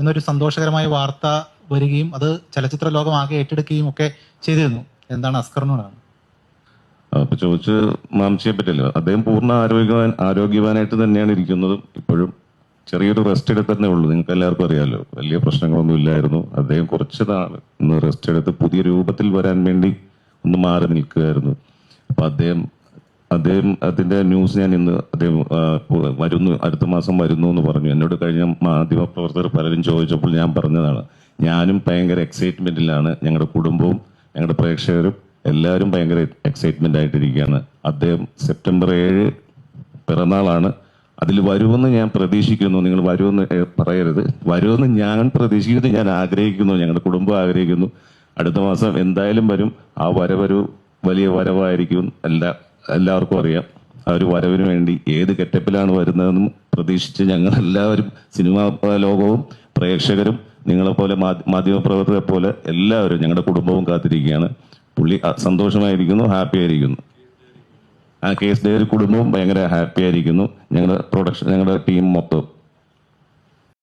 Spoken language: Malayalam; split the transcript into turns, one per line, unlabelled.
എന്നൊരു സന്തോഷകരമായ വാർത്ത വരികയും അത് ചലച്ചിത്ര ലോകം ആകെ ഏറ്റെടുക്കുകയും ഒക്കെ ചെയ്തിരുന്നു. എന്താണ് അസ്കറിനോടാണ്?
അപ്പൊ ചോദിച്ച് മാംസിയെ പറ്റില്ല അദ്ദേഹം പൂർണ ആരോഗ്യവാൻ ആരോഗ്യവാനായിട്ട് തന്നെയാണ് ഇരിക്കുന്നത്. ഇപ്പോഴും ചെറിയൊരു റെസ്റ്റ് എടുത്തന്നെ ഉള്ളൂ. നിങ്ങൾക്ക് എല്ലാവർക്കും അറിയാമല്ലോ വലിയ പ്രശ്നങ്ങളൊന്നും ഇല്ലായിരുന്നു. അദ്ദേഹം കുറച്ച് നാൾ റെസ്റ്റ് എടുത്ത് പുതിയ രൂപത്തിൽ വരാൻ വേണ്ടി ഒന്ന് മാറി നിൽക്കുകയായിരുന്നു. അപ്പൊ അദ്ദേഹം അദ്ദേഹം അതിന്റെ ന്യൂസ് ഞാൻ ഇന്ന് അദ്ദേഹം വരുന്നു അടുത്ത മാസം വരുന്നു എന്ന് പറഞ്ഞു. എന്നോട് കഴിഞ്ഞ മാധ്യമ പ്രവർത്തകർ പലരും ചോദിച്ചപ്പോൾ ഞാൻ പറഞ്ഞതാണ് ഞാനും ഭയങ്കര എക്സൈറ്റ്മെന്റിലാണ് ഞങ്ങളുടെ കുടുംബവും ഞങ്ങളുടെ പ്രേക്ഷകരും എല്ലാവരും ഭയങ്കര എക്സൈറ്റ്മെന്റ് ആയിട്ടിരിക്കുകയാണ്. അദ്ദേഹം സെപ്റ്റംബർ ഏഴ് പിറന്നാളാണ്. അതിൽ വരുമെന്ന് ഞാൻ പ്രതീക്ഷിക്കുന്നു. നിങ്ങൾ വരുമെന്ന് പറയരുത്. വരുമെന്ന് ഞാൻ പ്രതീക്ഷിക്കുന്നു ഞാൻ ആഗ്രഹിക്കുന്നു ഞങ്ങളുടെ കുടുംബം ആഗ്രഹിക്കുന്നു. അടുത്ത മാസം എന്തായാലും വരും. ആ വരവൊരു വലിയ വരവായിരിക്കും. എല്ലാ എല്ലാവർക്കും അറിയാം. ആ ഒരു വരവിന് വേണ്ടി ഏത് കെറ്റപ്പിലാണ് വരുന്നതെന്നും പ്രതീക്ഷിച്ച് ഞങ്ങൾ എല്ലാവരും സിനിമാ ലോകവും പ്രേക്ഷകരും നിങ്ങളെപ്പോലെ മാധ്യ- മാധ്യമപ്രവർത്തകരെ പോലെ എല്ലാവരും ഞങ്ങളുടെ കുടുംബവും കാത്തിരിക്കുകയാണ്. പുള്ളി സന്തോഷമായിരിക്കുന്നു ഹാപ്പി ആയിരിക്കുന്നു. ആ കേസ് ഡേ കുടുംബവും ഭയങ്കര ഹാപ്പി ആയിരിക്കുന്നു. ഞങ്ങളുടെ പ്രൊഡക്ഷൻ ഞങ്ങളുടെ ടീം മൊത്തം.